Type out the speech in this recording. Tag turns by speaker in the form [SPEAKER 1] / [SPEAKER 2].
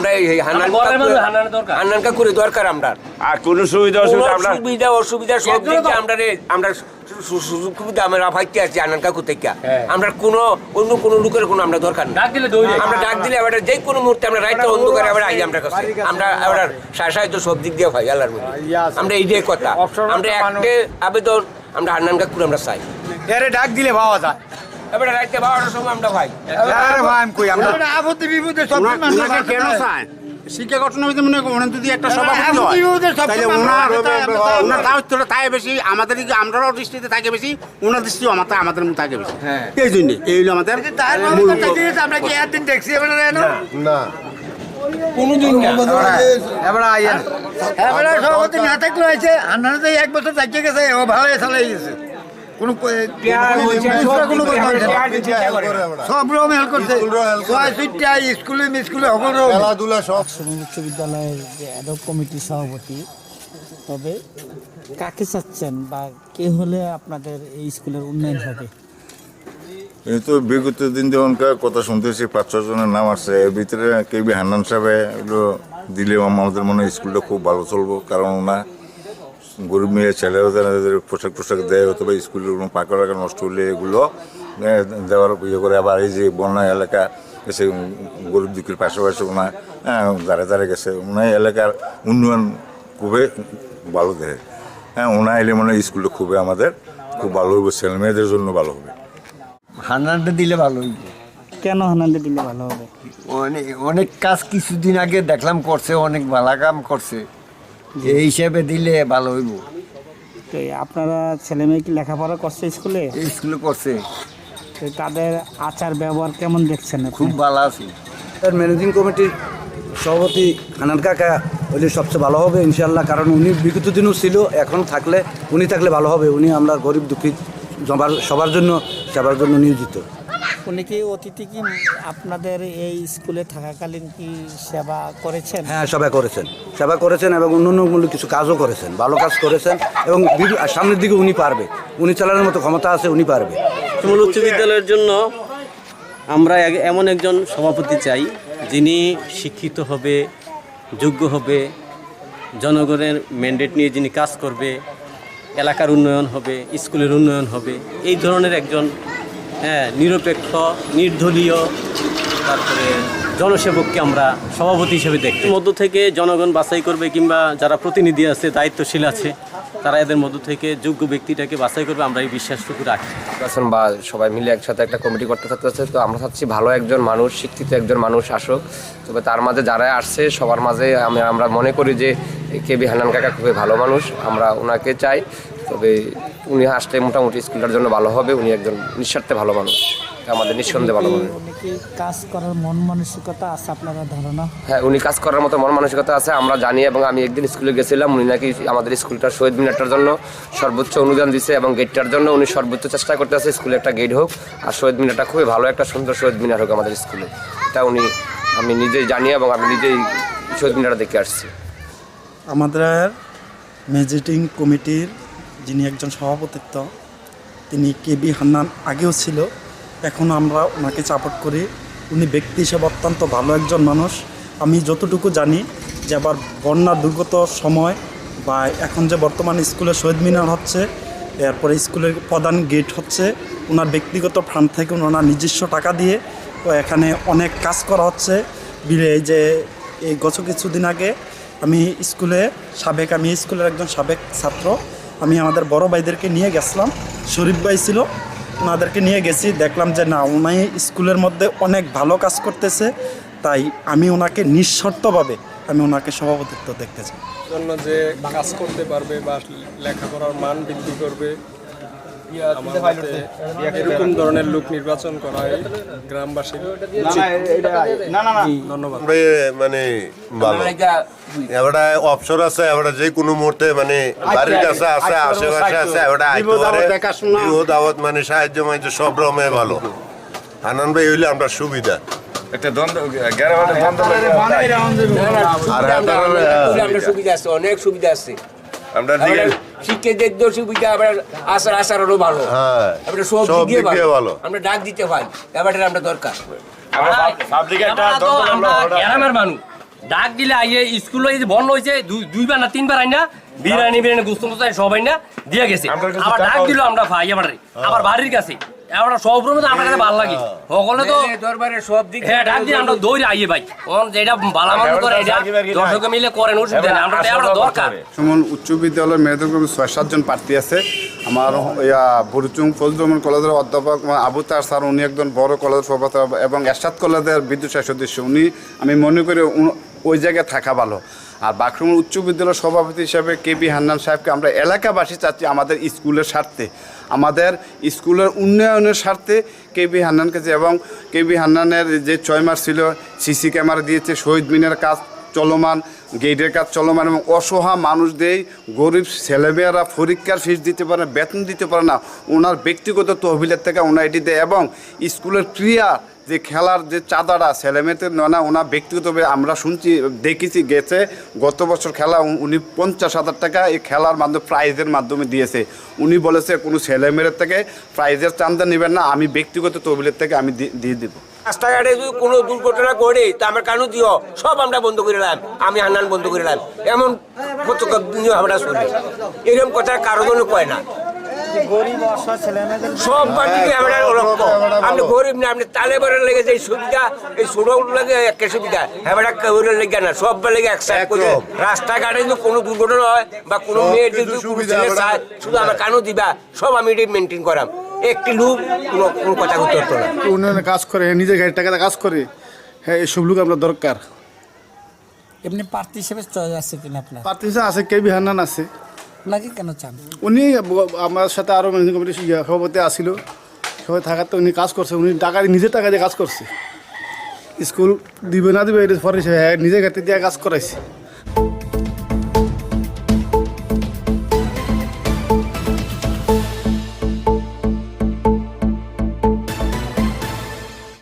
[SPEAKER 1] আমরা এই হান্নান
[SPEAKER 2] ঘরের মধ্যে দরকার।
[SPEAKER 1] হান্নান কাকুরে দরকার আমরা।
[SPEAKER 3] আর কোনো সুবিধা অসুবিধা আমরা
[SPEAKER 1] সুবিধা অসুবিধা সব দিক আমরা আমরা সু- সু- সুযোগ সুবিধা আমরা ফাইতে আছি হান্নান কাকু
[SPEAKER 2] হ্যাঁ।
[SPEAKER 1] আমরা কোনো অন্য কোনো লোকের কোনো আমরা দরকার
[SPEAKER 2] ডাক দিলে
[SPEAKER 1] আমরা ডাক দিলে আবার যে কোনো মুহূর্তে আমরা রাইটটা অন্ধকারে আবার আই আমরা কাছে। আমরা আবার সাহায্য সব দিক দিয়ে ভাই আল্লাহর মধ্যে আমরা এইটাই কথা। আমরা একটা আবেদন আমরা হান্নান কাকুর আমরা চাই।
[SPEAKER 4] এরে ডাক দিলে পাওয়া যায়।
[SPEAKER 1] এবার রাইতে বারোটার সময় আমরা ভাই।
[SPEAKER 4] আরে ভাই আমি কই আমরা আপত্তি বিপদে সব
[SPEAKER 5] কেন চায়? শিক্ষা গঠন হইতে মনে করেন যদি একটা সভাপতি হয় তাহলে ওনার ওনার দায়িত্বটা বেশি আমাদের আমরাও দৃষ্টিতে থাকে বেশি ওনার দৃষ্টিও আমার আমাদের থাকে বেশি। এই জন্যে এই হলো আমাদের
[SPEAKER 4] আমরা কি একদিন দেখছি এবারে না?
[SPEAKER 1] কোনোদিন না।
[SPEAKER 4] এবারে আইয়া এবারে সভাপতি না থাকলে হয়েছে আন্নারে এক বছর থাকিয়ে গেছে ও ভালো চালাই গেছে। কোনো কো- কোনো কথা হচ্ছে না। সব রকম হেল্প করছে। স্কুলে
[SPEAKER 6] খেলাধুলা সব।
[SPEAKER 7] উচ্চ বিদ্যালয়ের অ্যাডক কমিটির সভাপতি তবে কাকে চাচ্ছেন বা কে হলে আপনাদের এই স্কুলের উন্নয়ন হবে?
[SPEAKER 6] এই তো বিগত দিন যেমনকার কথা শুনতেছি পাঁচ ছ জনের নাম আছে এর ভিতরে কে বি হান্নান সাহেব এগুলো দিলে আমাদের মনে হয় স্কুলটা খুব ভালো চলবো কারণ ওনা গরিব মেয়ে ছেলেরা এদের পোশাক টোশাক দেয় অথবা স্কুলের কোনো পাকা টাকা নষ্ট হলে এগুলো দেওয়ার ইয়ে করে। আবার এই যে বন্যা এলাকা এসে গরিব দুঃখের পাশাপাশি ওনা দাঁড়ে দাঁড়ে গেছে। ওনার এলাকার উন্নয়ন খুবই ভালো দেয়। হ্যাঁ ওনা এলে মনে হয় স্কুলটা খুবই আমাদের খুব ভালো হবে ছেলে মেয়েদের জন্য ভালো হবে।
[SPEAKER 8] হান্নানটা দিলে ভালো হইবে।
[SPEAKER 7] কেন হানান্দে দিলে ভালো হবে?
[SPEAKER 8] অনেক অনেক কাজ কিছুদিন আগে দেখলাম করছে অনেক ভালো কাম করছে। এই হিসাবে দিলে ভালো হইব।
[SPEAKER 7] তো এই আপনারা ছেলে মেয়ে কি লেখাপড়া করছে স্কুলে?
[SPEAKER 8] এই স্কুলে করছে।
[SPEAKER 7] তো তাদের আচার ব্যবহার কেমন দেখছেন আপনি?
[SPEAKER 8] খুব ভালো আছে।
[SPEAKER 9] এর ম্যানেজিং কমিটির সভাপতি হানান কাকা হইলে সবচেয়ে ভালো হবে ইনশাল্লাহ কারণ উনি বিগত দিনও ছিল এখন থাকলে উনি থাকলে ভালো হবে। উনি আমরা গরিব দুঃখী সবার সবার জন্য সেবার জন্য নিয়োজিত।
[SPEAKER 7] উনি কি অতিথি কি আপনাদের এই স্কুলে থাকাকালীন কি সেবা করেছেন?
[SPEAKER 9] হ্যাঁ সেবা করেছেন। সেবা করেছেন এবং অন্যান্যমূলক কিছু কাজও করেছেন ভালো কাজ করেছেন এবং সামনের দিকে উনি পারবে। উনি চালানোর মতো ক্ষমতা আছে উনি পারবে।
[SPEAKER 10] মূল উচ্চ বিদ্যালয়ের জন্য আমরা এমন একজন সভাপতি চাই যিনি শিক্ষিত হবে যোগ্য হবে জনগণের ম্যান্ডেট নিয়ে যিনি কাজ করবে এলাকার উন্নয়ন হবে স্কুলের উন্নয়ন হবে এই ধরনের একজন হ্যাঁ নিরপেক্ষ নির্দলীয় তারপরে জনসেবককে আমরা সভাপতি হিসেবে দেখি এর মধ্য থেকে জনগণ বাছাই করবে কিংবা যারা প্রতিনিধি আছে দায়িত্বশীল আছে তারা এদের মধ্য থেকে যোগ্য ব্যক্তিটাকে বাছাই করবে আমরা এই বিশ্বাসটুকু রাখি।
[SPEAKER 2] নির্বাচন বা সবাই মিলে একসাথে একটা কমিটি করতে থাকতেছে তো আমরা চাচ্ছি ভালো একজন মানুষ শিক্ষিত একজন মানুষ আসুক। তবে তার মাঝে যারা আসছে সবার মাঝে আমি আমরা মনে করি যে কে বি হানান কাকা খুবই ভালো মানুষ আমরা ওনাকে চাই। তবে উনি আসলে মোটামুটি স্কুলটার জন্য ভালো হবে উনি একজন নিঃস্বার্থে ভালো মানুষ। আমাদের নিঃসন্দেহে ভালো মানুষ
[SPEAKER 7] কাজ করার মন মানসিকতা আছে আপনারা ধারণা?
[SPEAKER 2] হ্যাঁ উনি কাজ করার মতো মন মানসিকতা আছে আমরা জানি এবং আমি একদিন স্কুলে গেছিলাম উনি নাকি আমাদের স্কুলটা শহীদ মিনারটার জন্য সর্বোচ্চ অনুদান দিছে এবং গেটটার জন্য উনি সর্বোচ্চ চেষ্টা করতে আছে স্কুলে একটা গেট হোক। আর শহীদ মিনারটা খুবই ভালো একটা সুন্দর শহীদ মিনার হোক আমাদের স্কুলে। এটা উনি আমি নিজেই জানি এবং আমি নিজেই শহীদ মিনারটা দেখে আসছি।
[SPEAKER 11] আমাদের মেজিটিং কমিটির যিনি একজন সভাপতিত্ব, তিনি কে বি হান্নান আগেও ছিল। এখন আমরা ওনাকে সাপোর্ট করি। উনি ব্যক্তি হিসেবে অত্যন্ত ভালো একজন মানুষ। আমি যতটুকু জানি যে আবার বন্যা দুর্গত সময় বা এখন যে বর্তমান স্কুলে শহীদ মিনার হচ্ছে, এরপরে স্কুলের প্রধান গেট হচ্ছে, ওনার ব্যক্তিগত ফান্ড থেকে ওনার নিজস্ব টাকা দিয়ে তো এখানে অনেক কাজ করা হচ্ছে। বিলে যে, এই গত কিছুদিন আগে আমি স্কুলে সাবেক, আমি স্কুলের একজন সাবেক ছাত্র আমি আমাদের বড় ভাইদেরকে নিয়ে গেছিলাম। শরীফ ভাই ছিল, ওনাদেরকে নিয়ে গেছি। দেখলাম যে না উনি স্কুলের মধ্যে অনেক ভালো কাজ করতেছে, তাই আমি ওনাকে নিঃশর্তভাবে আমি ওনাকে সভাপতিত্ব দেখতে চাই।
[SPEAKER 4] জন্য যে কাজ করতে পারবে বা লেখাপড়ার মান বৃদ্ধি করবে এরকম ধরনের লোক নির্বাচন করা হয় গ্রামবাসীর ধন্যবাদ।
[SPEAKER 6] মানে ভালো। এবারে অপশন আছে এবারে যে কোনো মুহূর্তে মানে বাড়ির কাছে আছে আশেপাশে আছে এবারে আইতে পারে। বিপদ আপদ মানে সাহায্য সব রকমে ভালো। আনন্দ ভাই হইলে আমরা সুবিধা।
[SPEAKER 3] একটা দ্বন্দ্ব
[SPEAKER 6] আর
[SPEAKER 1] সুবিধা আছে অনেক সুবিধা আছে।
[SPEAKER 3] আমরা
[SPEAKER 1] ঠিক
[SPEAKER 3] আছে
[SPEAKER 1] শিক্ষকদের সুবিধা আবার আসার আসারও ভালো।
[SPEAKER 6] হ্যাঁ
[SPEAKER 1] আমরা সব
[SPEAKER 6] সব
[SPEAKER 1] দিক দিয়ে ভালো। আমরা ডাক দিতে পারি ব্যাপারটা আমরা দরকার।
[SPEAKER 2] গ্রামের মানুষ।
[SPEAKER 12] ডাক দিলে আইয়ে স্কুল বন্ধ হয়েছে দুই- দুইবার না তিনবার আইনা বিরিয়ানি বিরিয়ানি গুস্ত মুস্ত সবাই না দিয়ে গেছে। আবার ডাক দিল আমরা ভাই আবার আবার বাড়ির কাছে। আমরা সব রুমে আমার কাছে ভালো লাগে। সকলে তো
[SPEAKER 1] দরবারে সব দিক
[SPEAKER 12] হ্যাঁ ডাক দিয়ে আমরা দৌড়ে আইয়ে ভাই। ওন যেটা বালা মানুষ করে এটা দর্শকে মিলে করেন অসুবিধা নেই আমরা আমরা দরকার।
[SPEAKER 13] সুমন উচ্চ বিদ্যালয়ের মেয়েদের গ্রুপে ছয় সাতজন প্রার্থী আছে। আমার ইয়া বুরুচুং কলেজের অধ্যাপক আবু তার স্যার উনি একজন বড় কলেজ সভাপতি এবং এরশাদ কলেজের বিদ্যুৎ সদস্য। উনি আমি মনে করি ওই জায়গায় থাকা ভালো। আর বাথরুম উচ্চ বিদ্যালয়ের সভাপতি হিসাবে কে বি হান্নান সাহেবকে আমরা এলাকাবাসী চাচ্ছি আমাদের স্কুলের স্বার্থে। আমাদের স্কুলের উন্নয়নের স্বার্থে কে বি হান্নানকে যে- এবং কে বি হান্নানের যে ছয় মাস ছিল সিসি ক্যামেরা দিয়েছে শহীদ মিনের কাজ চলমান গেটের কাজ চলমান এবং অসহায় মানুষদের গরিব ছেলেমেয়েরা পরীক্ষার ফিস দিতে পারে না, বেতন দিতে পারে না। ওনার ব্যক্তিগত তহবিলের থেকে ওনার এটি দেয় এবং স্কুলের ক্রিয়া যে খেলার যে চাঁদাটা ছেলেমেয়েদের নয় না ওনার ব্যক্তিগতভাবে আমরা শুনছি, দেখেছি, গেছে। গত বছর খেলা উনি পঞ্চাশ হাজার টাকা এই খেলার মাধ্যমে, প্রাইজের মাধ্যমে দিয়েছে। উনি বলেছে, কোনো ছেলেমেয়ের থেকে প্রাইজের চান্দা নেবেন না, আমি ব্যক্তিগত তহবিলের থেকে আমি দিয়ে দেবো।
[SPEAKER 1] রাস্তাঘাটে যদি কোনো দুর্ঘটনা করে তা আমার কানু দিও। সব আমরা বন্ধ করে দিলাম। আমি হান্নান বন্ধ করে দিলাম। এমন দিনও আমরা শুনি এরকম কথা কারও জন্য কয় না। সব পার্টিকে আমরা ওরকম। আপনি গরিব না আপনি তালে বেড়ে লেগে যে সুবিধা এই ছোট লাগে একটা সুবিধা। হ্যাঁ কেউরের লেগে না সব লেগে একসাথে করে রাস্তাঘাটে যদি কোনো দুর্ঘটনা হয় বা কোনো মেয়ের যদি শুধু আমার কানু দিবা সব আমি এটি মেনটেন করাম। একটি লোক কোনো কোনো কথা করতে পারতো না।
[SPEAKER 13] উন্নয়নে কাজ করে নিজের গাড়ির টাকাতে কাজ করে হ্যাঁ এইসব লোক আমরা দরকার।
[SPEAKER 7] এমনি প্রার্থী হিসেবে চয়েস আছে কিনা আপনার?
[SPEAKER 13] প্রার্থী হিসেবে আছে কে আছে।
[SPEAKER 7] ওনাকে কেন চান?
[SPEAKER 13] উনি আমার সাথে আরও ম্যানেজিং কমিটির সভাপতি আসিল সবাই থাকাতে উনি কাজ করছে, উনি টাকা নিজের টাকা দিয়ে কাজ করছে। স্কুল দিবে না দিবে, এটা ফরে নিজের ঘাটে দিয়ে কাজ করাইছে।